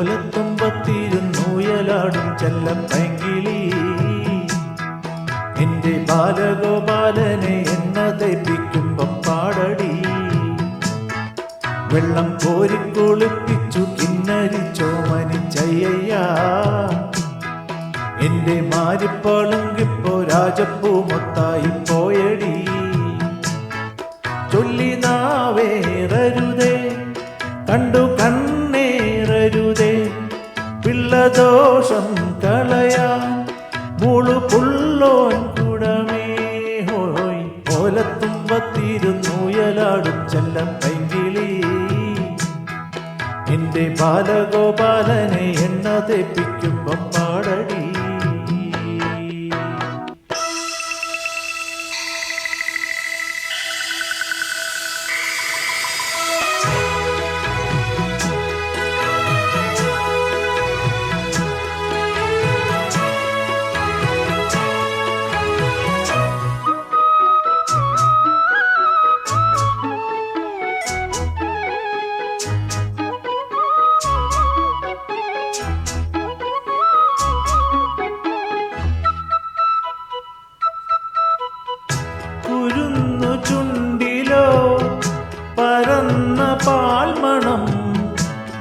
ഓലത്തുമ്പത്തിരുന്നൂയലാടും ചെല്ലപ്പെങ്കിളി. എന്റെ ബാലഗോപാലനെ എന്ന തെപ്പിക്കുമ്പം പാടടി. വെള്ളം കോരിക്കൊളിപ്പിച്ചു കിന്നരി ചോമനി ചയ്യ എന്റെ മാരിപ്പാളങ്കിപ്പോ രാജപ്പൂ മൊത്തായി പോയടി. കണ്ണേറരുതേ പിള്ളദോഷം കളയാൻ മുളു പുള്ളോൻ കുടമേ ഹോയ്. ഓലത്തുമ്പത്തിരുന്നുയലാടും ചെല്ലം കൈകിളി എന്റെ ബാലഗോപാലനെ എണ്ണ തെപ്പിക്കുമ്പം പാടടി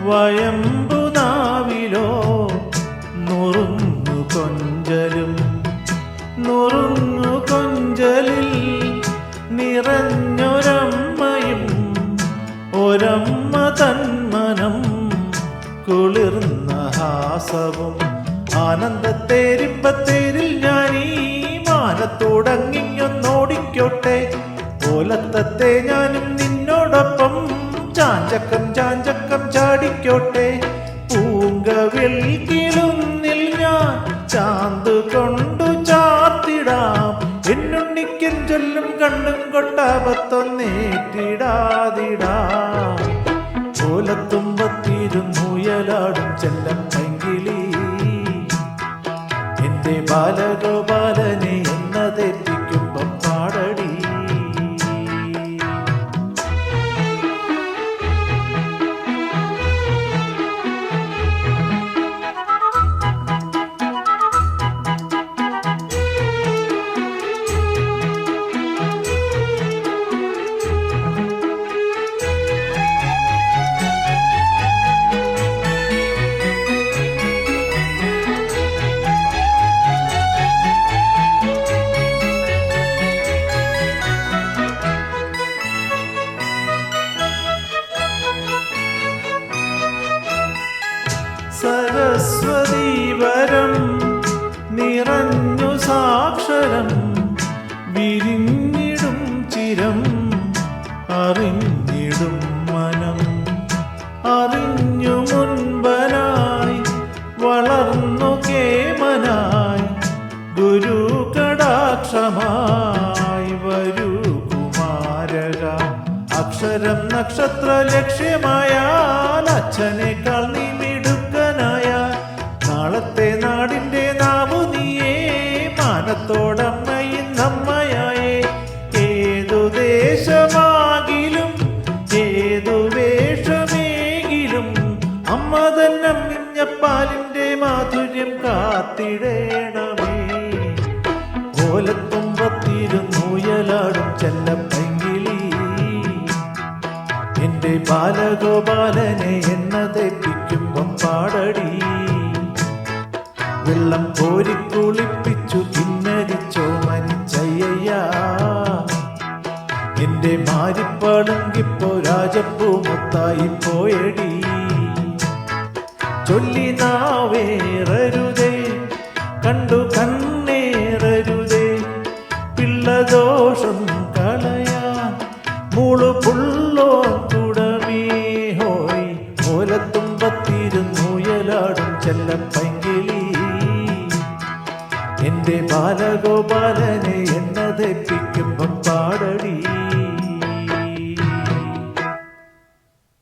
വയമ്പു നാവിലോ നുറുങ്ങു കൊഞ്ചലും നുറുങ്ങു കൊഞ്ചലിൽ നിറഞ്ഞൊരമ്മയും ഒരമ്മ തന്മനം കുളിർന്ന ഹാസവും. ആനന്ദത്തേരിമ്പത്തേരിൽ ഞാൻ ഈ മാനത്തോടങ്ങിങ്ങൊന്നോടിക്കോട്ടെ ഓലത്തത്തെ ഞാനും നിന്നോടൊപ്പം ചാഞ്ചക്കം ചാഞ്ചക്കം ചാടിക്കോട്ടെ. പൂങ്കവിൽ കിളുന്നിൽ ഞാൻ ചാന്ത് കൊണ്ടു ചാർത്തിടാം. എന്നുണ്ണിക്കൻ ചൊല്ലും കണ്ണും കൊട്ടാപത്തൊന്നേറ്റിടാതിടാം ഓലത്തുമ്പത്തിരുന്നുയലാടും ചെല്ലം പങ്കിളി. എന്റെ ബാലഗോപാലനെ സരസ്വതീവരം നിറഞ്ഞു സാക്ഷരം വിരിഞ്ഞിടും ചിരം അറിഞ്ഞിടും മനം. അറിഞ്ഞു മുൻപനായി വളർന്നു കേമനായി ഗുരു കടാക്ഷമായി വരൂ കുമാരക. അക്ഷരം നക്ഷത്ര ലക്ഷ്യമായാൽ അച്ഛനേക്കാൾ നാളത്തെ നാടിന്റെ നാവു നീയേ മാനത്തോടമ്മയും ഏതു ദേശമാകിലും ഏതു വേഷമേകിലും അമ്മ തന്നെ മിഞ്ഞപ്പാലിന്റെ മാധുര്യം കാത്തിടേണമേ. ഓലത്തുമ്പത്തിരുന്നുയലാടും ചെല്ലപ്പൈങ്കിളി എന്റെ ബാലഗോപാലനെ എന്നതെപ്പിക്കുമ്പം പാടടി വെള്ളം കോരിക്കുളിപ്പിച്ചു കിന്നരിച്ചോ മനിച്ചയ്യ എന്റെ മാരിപ്പളുങ്കിപ്പോ രാജപ്പൂ മൊത്തായി പോയടി. ചൊല്ലി നാവേറരുതേ കണ്ടു കണ്ണേറരുതേ പിള്ളദോഷം കളയാൻ മുളു പുള്ളോ തുടമേ ഹോയ് ഓലത്തുമ്പത്തിരുന്നുയലാടും ചെല്ലപ്പൈങ്കിളി ബാലഗോപാലനെ എന്നതെപ്പിക്കുമ്പം പാടടി.